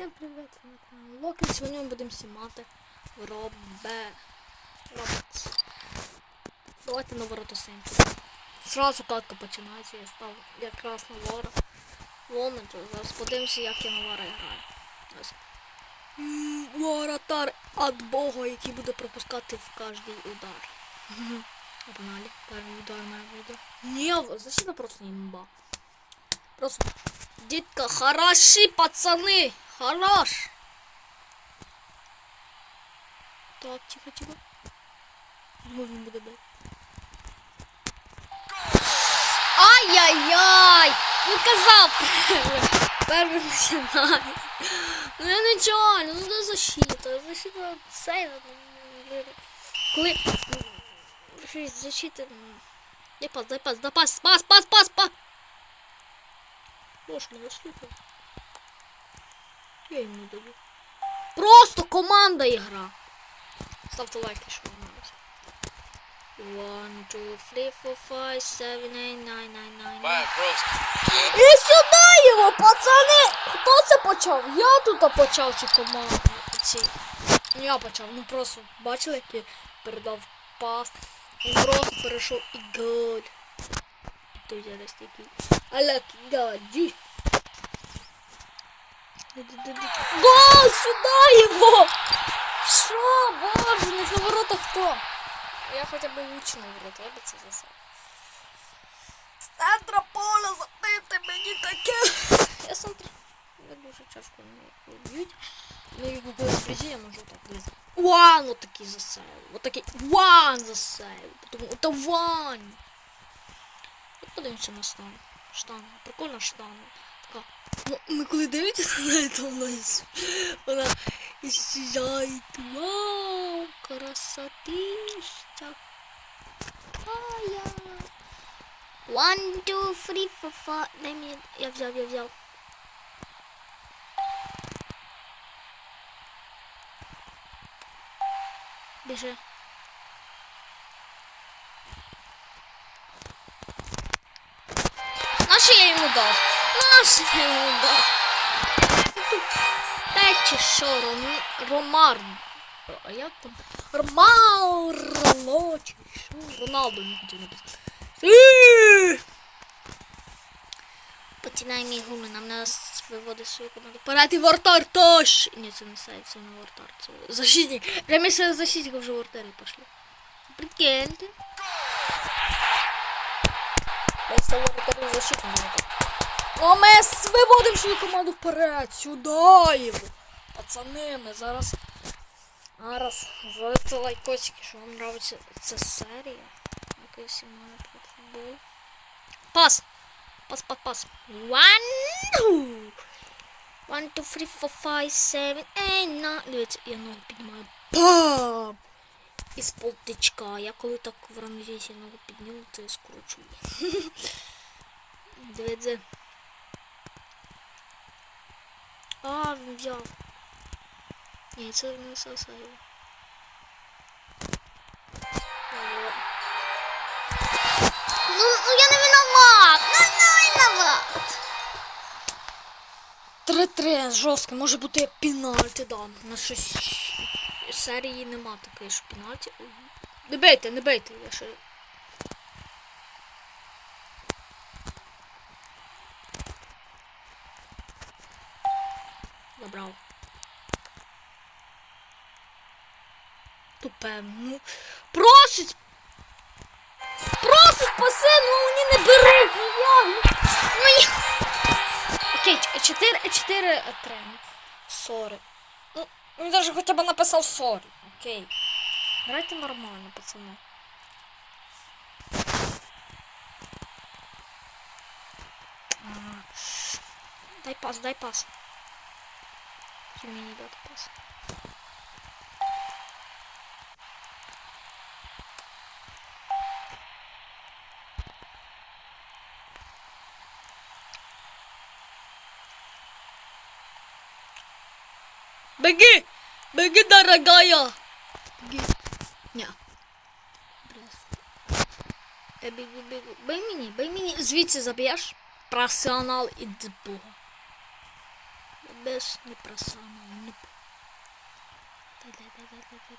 Всім привіт, ви на каналі Локен. Сьогодні ми будемо знімати Робе. Робот. Давайте на ворота симки. Зразу катка починається, я став якраз на вора. Момент, зараз подивимося, як я на вора граю. Ось. Воротар від Бога, який буде пропускати в кожний удар. Погнали. Перший удар має буде. Ні, защита просто не имба. Просто Дітка, хороші, пацани! Хорош! Так, тихо, тихо. Його він буде бити. Ай-яй-яй! Ну казав перший. Перший починає. Ну я нічого, ну це защита. Защита сейва. ну, Коли... ну, щось Защита... ну, Дай пас, дай пас, дай пас, пас, пас, пас, пас! Ложь не слухай. Я йому даю. Просто команда ігра. Ставте лайки, якщо вам нравится. One, two, three, four, five, seven, eight, nine, nine, nine, nine. Бай, просто. І сюди його, пацани! Хто це почав? Я тут почав цю команду. Ці. Ну, Я почав. Ну просто бачили, як я передав пас. Він просто перейшов і голь. І тут я десь такий. Але гаді. Гол! Сюди його! Що? Боже, не на ворота хто? Я хоча б лучше на ворота, я би це засав. З центра поля забити мені таке. Я з центра. Я дуже часто не б'ють. Ну і в якогось призі я можу так близько. Ван! Вот такий засейв. Вот такий ван засейв. Тому это ван. І подивимося на штан. Штан. Прикольна штана. Така. Ну, ми коли дивитися на це, вона із... Вона сіяє. Вау! Красотища. Кая. One, two, three, four, five. Дай мені. Я взяв, я взяв. Біжи. Наше я йому дав. Наше я йому дав. Та чи що, Ром... Ромар. А як там? Ромарло чи що? Роналдо не хотів написати. Починаємо ігру, нам нас виводить свою команду. І вратар тош! Ні, це не сайт, це не вратар, це защитник. Прямо якщо защитника вже вратари пішли. Прикиньте. Ось це вратарі защитник. Ну, ми виводимо свою команду вперед, сюди його. Пацани, ми зараз... Зараз залити лайкосики, що вам нравиться ця серія. Знімає про футбол. Пас! Пас, пас, пас. One, one, two, three, four, five, seven, eight, nine. Дивіться, я ногу піднімаю. Пам! Із полтичка. Я коли так в равновесії ногу підніму, то я скручую. Дивіться. А, він взяв. Ні, це не сосаю. Ну, ну я не виноват! Ну не виноват! 3-3 жорстко, може бути пенальті, да. На щось серії нема такої, що пенальті. Не бейте, не бейте, я ще. Забрав. Тупе, ну. Просить! Просить паси, ну вони не беруть, ну? Ну, я... Окей, 4, 4, 3. Ну, він даже хоча б написав сорі. Окей. Грайте нормально, пацани. Дай пас, дай пас. Чи мені дати пас? Беги! Беги, дорогая! Беги. Ня. Я бегу, бегу. Бей мені, бей мені. Звідси заб'єш. Професіонал і Бога. без непросаного. Ноп. Дай-дай-дай-дай-дай-дай.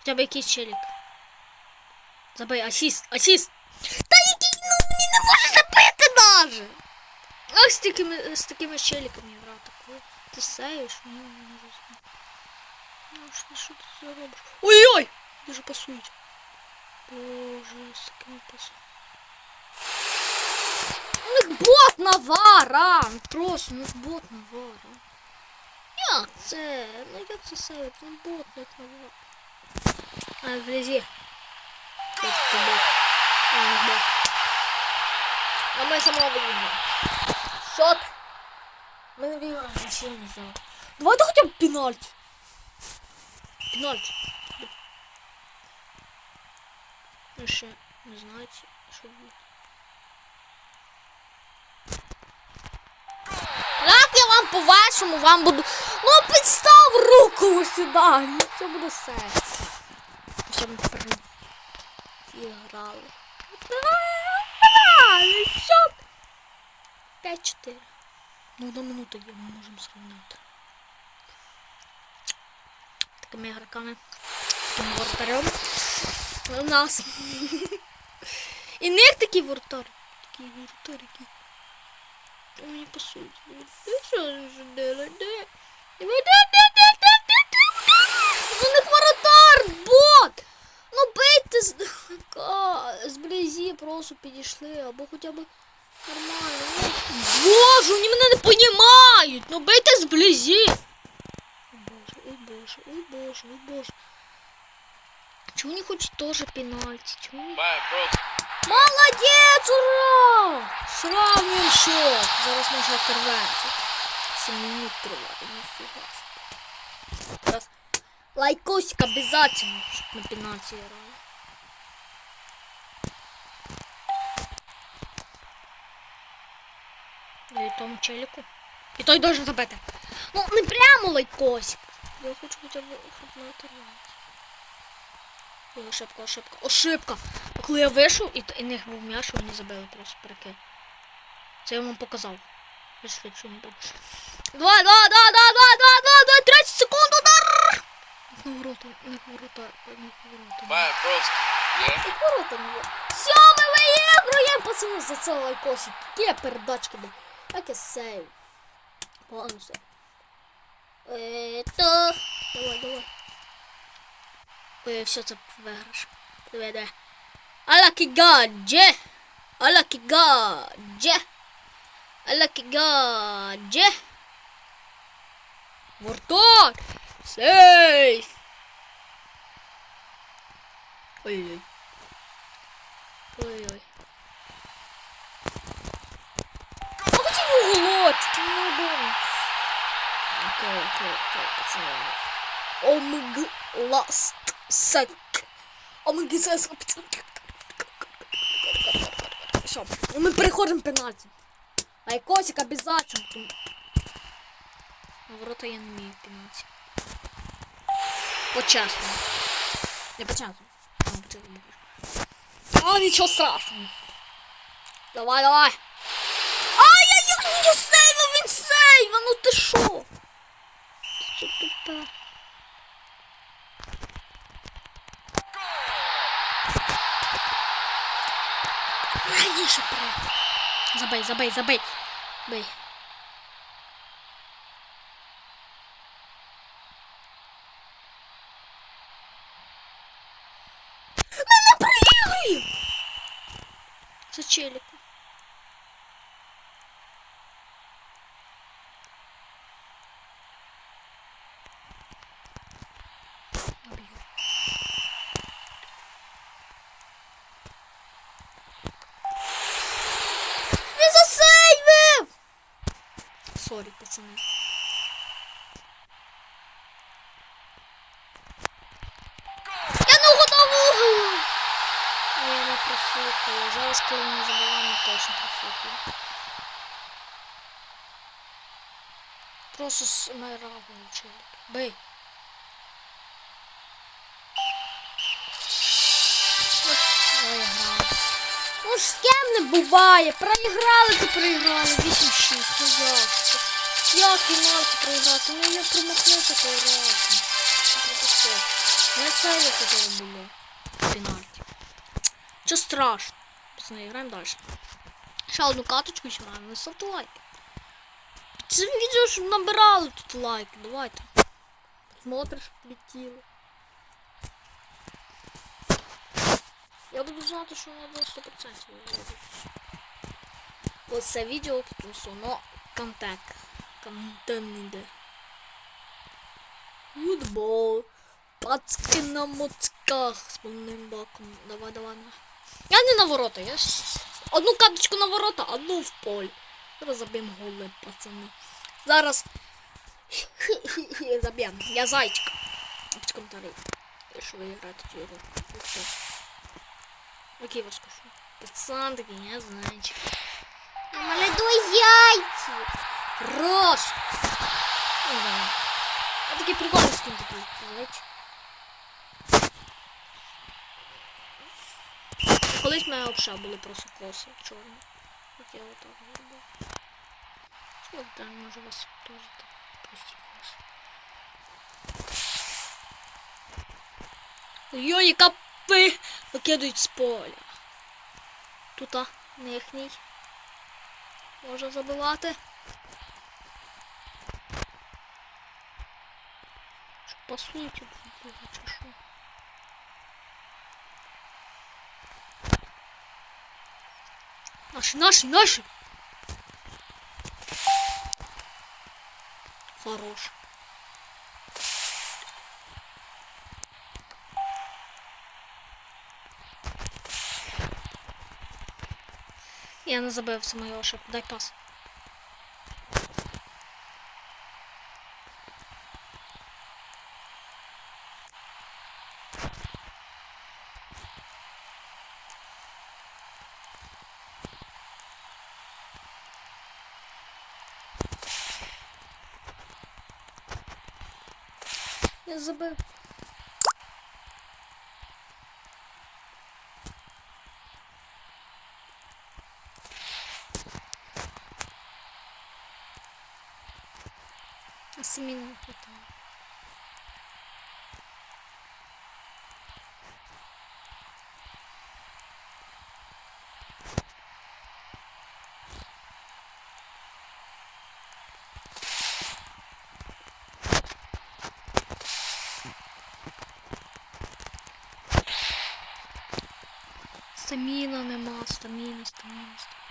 У тебе якийсь челік. Забий, асіст, асіст! Та який, ну мені не може забити даже! Ах, з такими, з такими челіками грати. Коли ти сеєш, мені не можу знати. Ну, що, що ти це робиш? Ой-ой! Дуже пасують. Боже, з такими пасують. У них бот навара! Ну, Просто у них бот навара. Як це? Ну як це сейвить? Ну бот у них навара. А, вблизи. Тут бот. А, них бот. А ми самого виграємо. Шот. Ми не виграємо, нічого не взяли. Давайте хоча б пенальті. Пенальті. Ну ще не знаєте, що буде. Як я вам по-вашому вам буду. Ну підстав руку сюди. Ну це буде все. І грали. Грали, 5-4. Ну, до минути є, ми можемо зрівняти. Такими ігроками. Таким воротарем. У нас. І в них такі воротар. Такі воротар, які. Що мені пасують? Ну що ж делать? Де? Де, де, Ну бийте з. Зблизі просто підійшли, або хоча б нормально. Ну, Боже, вони мене не понімають! Ну бийте зблизі! Ой боже, ой боже, ой боже, ой боже. Чего не хочет тоже пенальти? Чего не... Має. Молодец, ура! Сравниваем счет. Зараз може оторваться. 7 минут триває, ніфіга. Лайкосик обязательно, щоб на пенальти грали. І тому челіку. І той должен забити. Ну, не прямо лайкосик. Я хочу хоча б щоб на. Ой, ошибка, ошибка, ошибка. А коли я вийшов і, і них був м'яч, вони забили просто прикинь. Це я вам показав. Я швидше не буду. Два, два, два, два, два, два, два, два, 30 секунд! Не ворота, не ворота, не ворота. Має просто. Є. Не ворота не Все, ми пацани, за це лайкосик. Які передачки, бля. Як я сейв. Погано сейв. Это... Давай, давай. Ой, все це виграш. Давай, давай. Алакі гадже. Алакі гадже. Алакі гадже. Вортар. Сейф. Ой-ой. Ой-ой. А вот его уголочки, ну да. Окей, окей, окей, пацаны. Омг ласт сек. Омг сек. Все, ну ми переходимо пенальті. Лайкосик обязательно. На ворота я не вмію пенальті. По-чесному. Не. А, по-чесному. А, нічого страшного. Давай, давай. Ай, я як не сейва, він сейва, ну ти шо? Це тупе. Раніше при. Забей, забей, забей. Бей. Ми не проігруємо! За челіку. Наб'ю. Не профукала. Зараз, коли ми забуваємо, точно профукала. Просто з найрагу челік. Бей. Ну ж з ким не буває. Проіграли, то проіграли. 8-6. Ну як це? Як пенальті проіграти? Ну я промахнувся той раз. Ну, пропустив. Не сейви хотіли були. Пенальті. Що страшно. Пацани, граємо далі. Ще одну каточку ще граємо. Не ставте лайки. Це відео, щоб набирали тут лайки. Давайте. Смотриш, летіло. Я буду знати, що вона буде 100% виходить. Ось це відео просто, но контент. Контент іде. Футбол. Пацки на моцках з повним баком. Давай, давай, давай. Я на ворота, я одну карточку на ворота, одну в полі. Зараз заб'ємо голи, пацани. Зараз заб'ємо. Я зайчик. Під коментарі. Що ви граєте цю ігру. Окей, вас скажу. Пацан такий, я зайчик. Я молодой яйцо. Хорош! Знаю. А такий прикольний скін такий, зайчик. Колись мене взагалі були просто коси чорні. От я отак зробив. Що там може вас теж так прості коси. Ой, яка пи викидують з поля. Тут а, нихній. Може забивати. Що пасують чи що? Наші, наші, наші! Хорош. Я не забив це мою ошибку. Дай пас. Я забив. А самі не хватає. Стаміна нема, стаміна, стаміна, стаміна.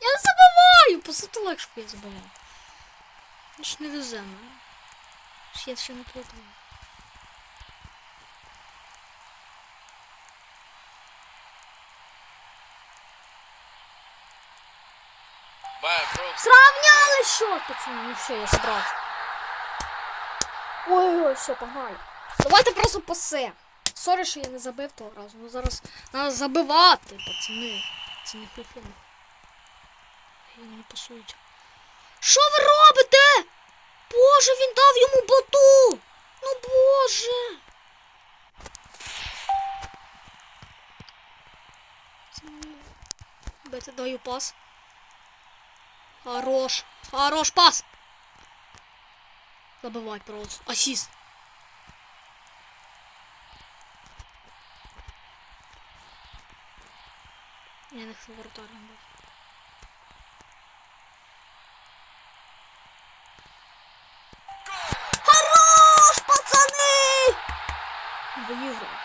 Я не забиваю! Посити щоб я забивав. Я ж не везе мене. Я ще не плутаю. Сравняли счет, пацаны. Ну все, я собрался. Ой-ой, все, погнали. Давайте просто пасе. Сорі, що я не забив того разу. Ну зараз треба забивати, пацани. Це не прикольно. Я не пасують. Що ви робите? Боже, він дав йому боту! Ну боже! Дайте даю пас. Хорош. Хорош пас. Забывай просто. Ассист. Я не хочу вратарем был. Хорош, пацаны! Выиграл.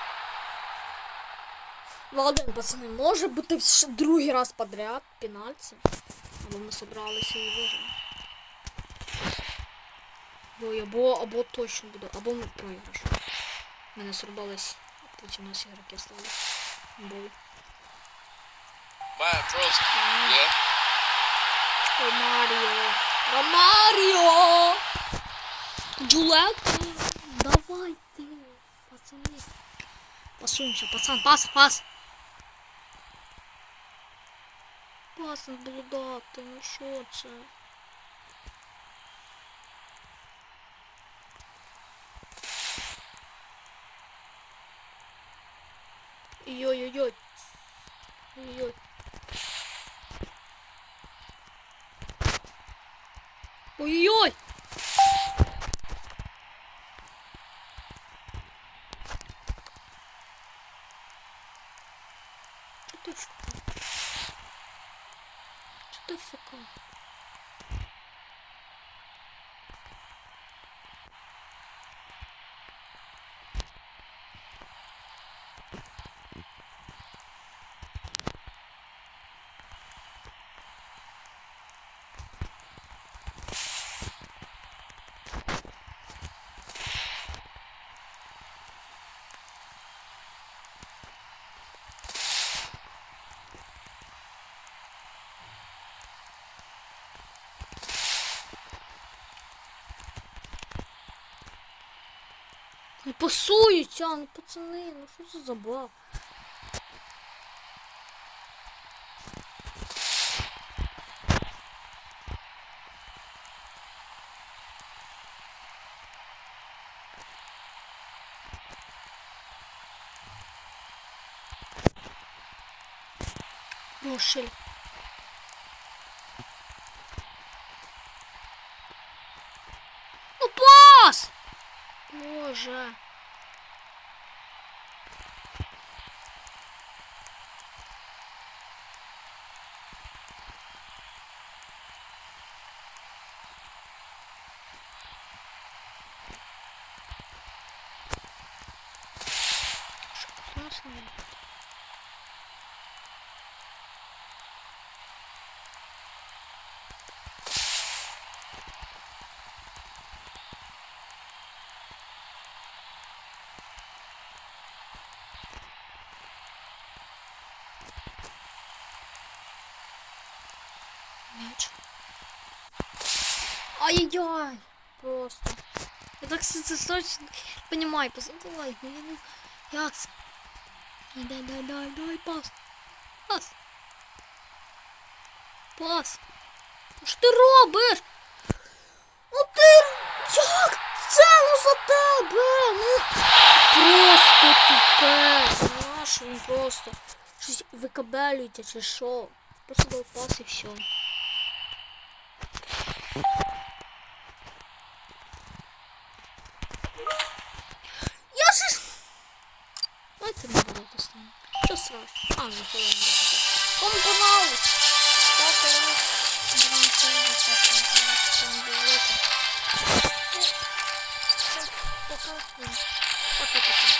Ладно, пацани, може бути ще другий раз подряд пенальті. Або ми собралися і виграємо. Або, або точно буде, або ми програш. Ми не срубались, потім у нас ігроки стали. Бой. Ромаріо. Ромаріо! Джулетти! Давайте, пацани. Пасуємося, пацан, пас, пас. класно було дати, ну що це? Йой-йой-йой. Йой. Ой-ой-ой! Не пасують, а, ну пацани, ну що це за баб? Рошель. Ну пас! Боже. Ай-яй-яй. Просто. Я так сосредоточен. Понимаю, пас. Давай, ну я не... Як це? Дай, дай, дай, дай, дай, пас. Пас. Пас. Ну що ти робиш? Ну ти... Як? Це ну за тебе, ну. Просто тупе. Знаєш, він просто. Щось викабелюється чи що. Просто дав пас і все. Holy